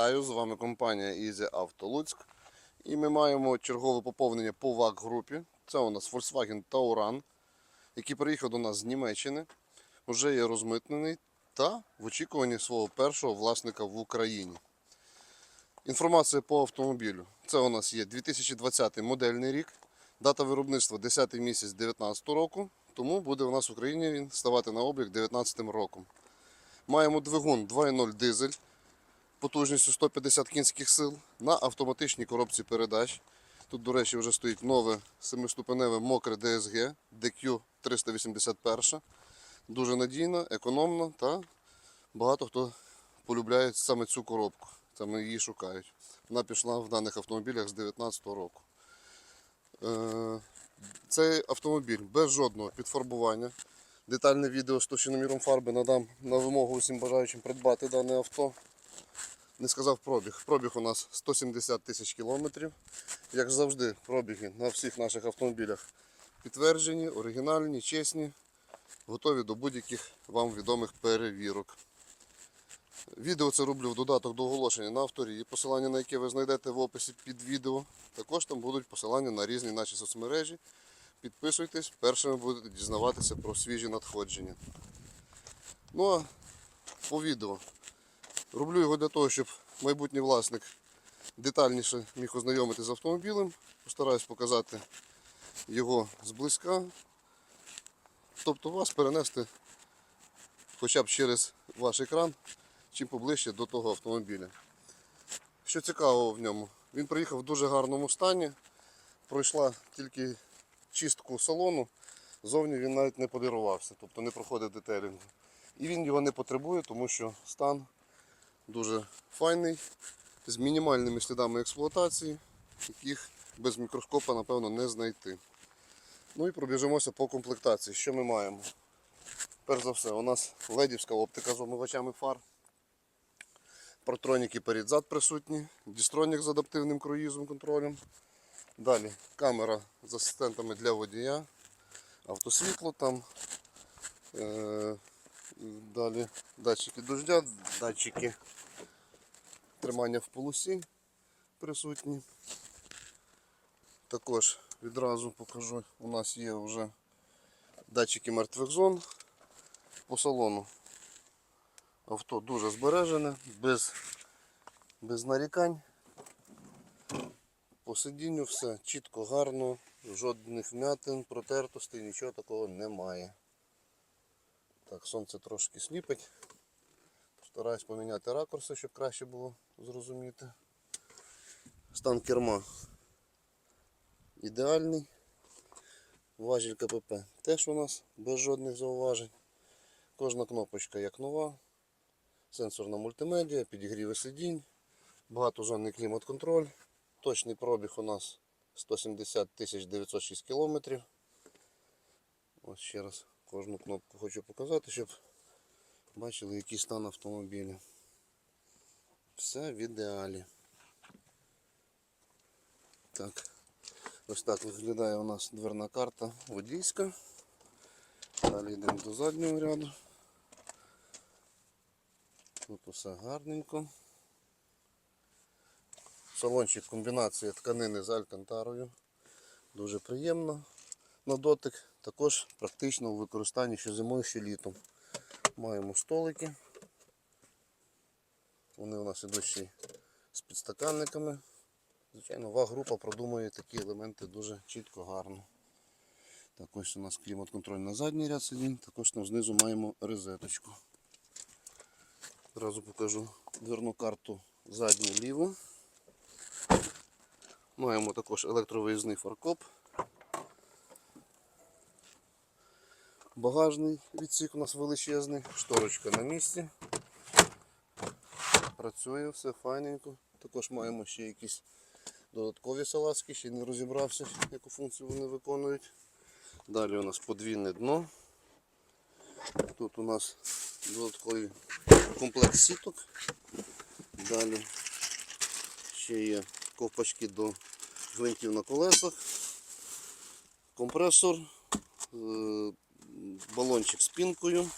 Вітаю! З вами компанія Easy Auto Луцьк. І ми маємо чергове поповнення по ВАК групі. Це у нас Volkswagen Tauran, який приїхав до нас з Німеччини. Вже є розмитнений та в очікуванні свого першого власника в Україні. Інформація по автомобілю. Це у нас є 2020 модельний рік, дата виробництва 10 місяць 2019 року, тому буде у нас в Україні він ставати на облік 2019 роком. Маємо двигун 2.0 дизель потужністю 150 кінських сил на автоматичній коробці передач. Тут, до речі, вже стоїть нове семиступеневе мокре DSG DQ 381. Дуже надійна, економна та багато хто полюбляє саме цю коробку. Саме її шукають. Вона пішла в даних автомобілях з 2019 року. Е, Цей автомобіль без жодного підфарбування. Детальне відео з товщиноміром фарби надам на вимогу усім бажаючим придбати дане авто. Не сказав пробіг. Пробіг у нас 170 тисяч кілометрів. Як завжди, пробіги на всіх наших автомобілях підтверджені, оригінальні, чесні, готові до будь-яких вам відомих перевірок. Відео це роблю в додаток до оголошення на авторі, посилання на яке ви знайдете в описі під відео. Також там будуть посилання на різні наші соцмережі. Підписуйтесь, першими будете дізнаватися про свіжі надходження. Ну а по відео. Роблю його для того, щоб майбутній власник детальніше міг ознайомитися з автомобілем. Постараюсь показати його зблизька. Тобто вас перенести хоча б через ваш екран, чим поближче до того автомобіля. Що цікавого в ньому, він приїхав в дуже гарному стані. Пройшла тільки чистку салону. Зовні він навіть не полірувався, тобто не проходив детелінгу. І він його не потребує, тому що стан дуже файний, з мінімальними слідами експлуатації, яких без мікроскопа, напевно, не знайти. Ну і пробіжимося по комплектації. Що ми маємо? Перш за все, у нас ледівська оптика з омивачами фар. Партроніки перед-зад присутні, дістронік з адаптивним круїзом контролем. Далі камера з асистентами для водія, автосвітло там. Е, Далі датчики дождя, датчики тримання в полосі присутні. Також відразу покажу, у нас є вже датчики мертвих зон по салону. Авто дуже збережене, без, без нарікань. По сидінню все чітко, гарно, жодних вмятин, протертостей, нічого такого немає. Так, сонце трошки сліпить. Стараюсь поміняти ракурси, щоб краще було зрозуміти. Стан керма ідеальний. Важіль КПП теж у нас без жодних зауважень. Кожна кнопочка як нова. Сенсорна мультимедіа, підігріви сидінь, багатозонний клімат-контроль. Точний пробіг у нас 170 906 кілометрів. Ось ще раз кожну кнопку хочу показати, щоб бачили, який стан автомобіля. Все в ідеалі. Так, ось так виглядає у нас дверна карта водійська. Далі йдемо до заднього ряду. Тут усе гарненько. Салончик комбінація тканини з алькантарою. Дуже приємно на дотик. Також практично в використанні що зимою, що літом. Маємо столики. Вони у нас ідуть ще з підстаканниками. Звичайно, ВАГ-група продумує такі елементи дуже чітко, гарно. Так, ось у нас клімат-контроль на задній ряд сидінь, також там знизу маємо розеточку. Одразу покажу дверну карту задню ліву. Маємо також електровиїзний фаркоп. Багажний відсік у нас величезний, шторочка на місці. Працює все файненько. Також маємо ще якісь додаткові салазки, ще не розібрався, яку функцію вони виконують. Далі у нас подвійне дно. Тут у нас додатковий комплект сіток. Далі ще є ковпачки до гвинтів на колесах, компресор, е, балончик з пінкою,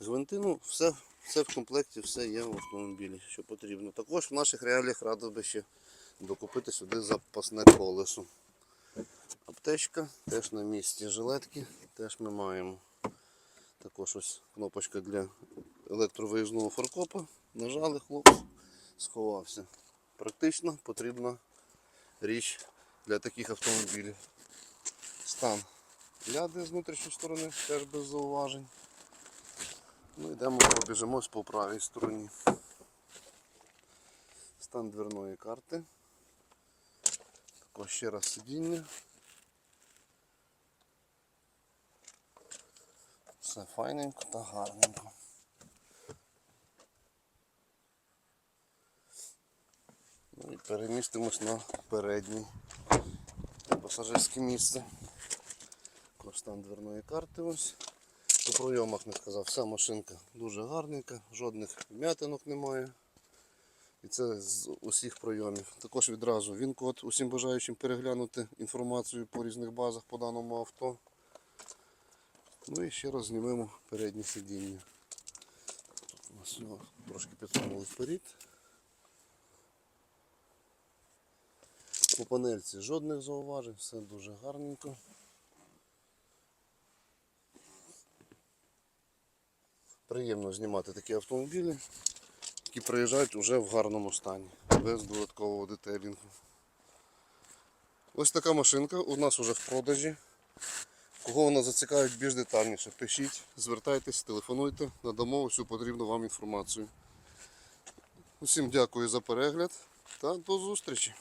гвинти, ну, все, Все в комплекті, все є в автомобілі, що потрібно. Також в наших реаліях радив би ще докупити сюди запасне колесо. Аптечка теж на місці. Жилетки теж ми маємо. Також ось кнопочка для електровиїзного фаркопа. Нажали хлопець, сховався. Практично потрібна річ для таких автомобілів. Стан ляди з внутрішньої сторони теж без зауважень. Ну, йдемо побіжимось по правій стороні. Стан дверної карти. Також ще раз сидіння. Все файненько та гарненько. Ну і перемістимось на передній пасажирське місце. Також стан дверної карти ось. По пройомах не сказав, вся машинка дуже гарненька, жодних вм'ятинок немає. І це з усіх пройомів. Також відразу він код усім бажаючим переглянути інформацію по різних базах по даному авто. Ну і ще раз знімемо переднє сидіння. У нас його трошки підсунули вперед. По панельці жодних зауважень, все дуже гарненько. Приємно знімати такі автомобілі, які приїжджають вже в гарному стані, без додаткового детейлінгу. Ось така машинка у нас вже в продажі. Кого вона зацікавить більш детальніше, пишіть, звертайтесь, телефонуйте, надамо всю потрібну вам інформацію. Усім дякую за перегляд та до зустрічі!